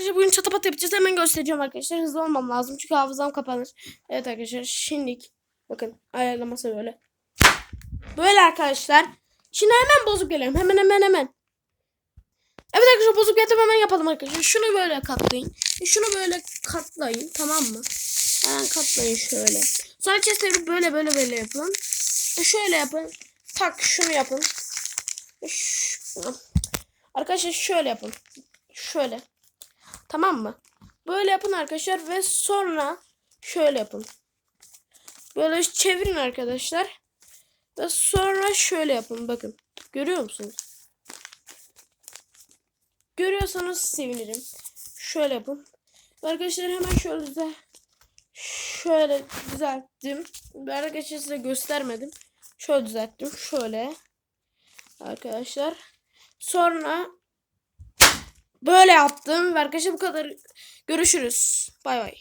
Arkadaşlar bugün çatapat yapacağız. Hemen göstereceğim arkadaşlar. Hızlı olmam lazım. Çünkü hafızam kapanır. Evet arkadaşlar. Şimdilik. Bakın ayarlaması böyle. Böyle arkadaşlar. Şimdi hemen bozuk gelelim. Hemen hemen hemen. Evet arkadaşlar bozuk getirip hemen yapalım arkadaşlar. Şunu böyle katlayın. Şunu böyle katlayın. Tamam mı? Hemen katlayın şöyle. Sonra chestleri böyle böyle böyle yapın. E şöyle yapın. Tak şunu yapın. E Arkadaşlar şöyle yapın. Şöyle. Tamam mı? Böyle yapın arkadaşlar ve sonra şöyle yapın. Böyle çevirin arkadaşlar. Ve sonra şöyle yapın. Bakın. Görüyor musunuz? Görüyorsanız sevinirim. Şöyle yapın. Arkadaşlar hemen şöyle düzel şöyle düzelttim. Ben arkadaşlar size göstermedim. Şöyle düzelttim. Şöyle. Arkadaşlar. Sonra böyle yaptım. Arkadaşlar bu kadar. Görüşürüz. Bay bay.